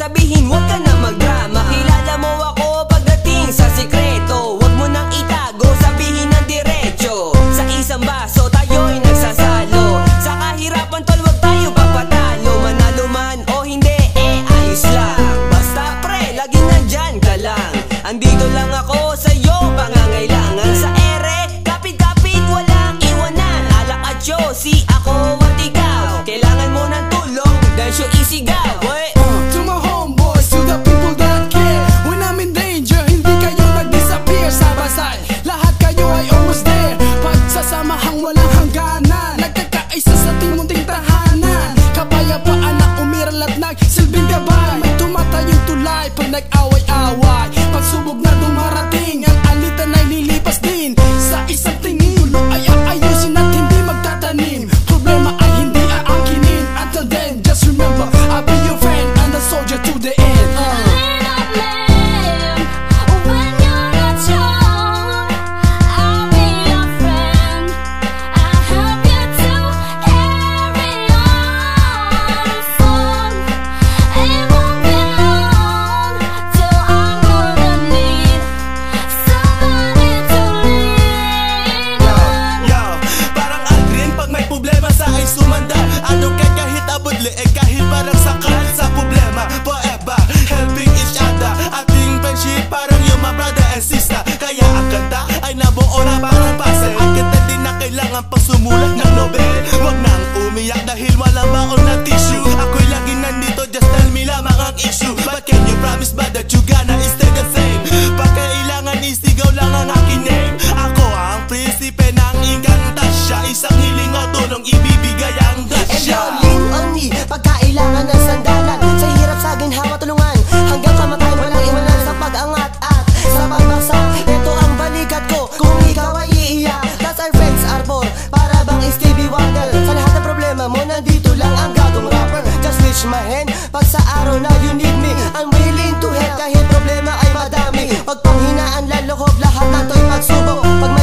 sasabihin Huwag ka na magdrama Kilala mo ako pagdating sa sikreto. Huwag mo nang itago, sabihin ng diretsyo Sa isang baso, tayo'y nagsasalo. Sa kahirapan tol, huwag tayo papatalo. Manalo man o hindi, eh ayos lang. Basta pre, lagi nandyan ka lang. Andito lang ako hyper neck, owie, liig kahit parang sakal sa problema. Forever, helping each other. Ating friendship parang yung mga brother and sister. Kaya ang kanta ay nabuo na parang puzzle. Ang kanta din na kailangan pang sumulat ng nobel. Huwag nang umiyak dahil walang baon na tissue Pagkailangan ng sandalan. Sa hirap sa ginhawa tulungan Hanggang kamatay walang iwanan sa pag-angat. At sa pagbaksak Ito ang balikat ko. Kung ikaw ay iiyak That's our friends arbor. Para bang Stevie Wonder. Sa lahat ng problema mo nandito lang ang gagong rapper. Just reach my hand Pag sa araw na you need me I'm willing to help. Kahit problema ay madami Huwag panghinaan lalo ko lahat na to'y pagsubok Pag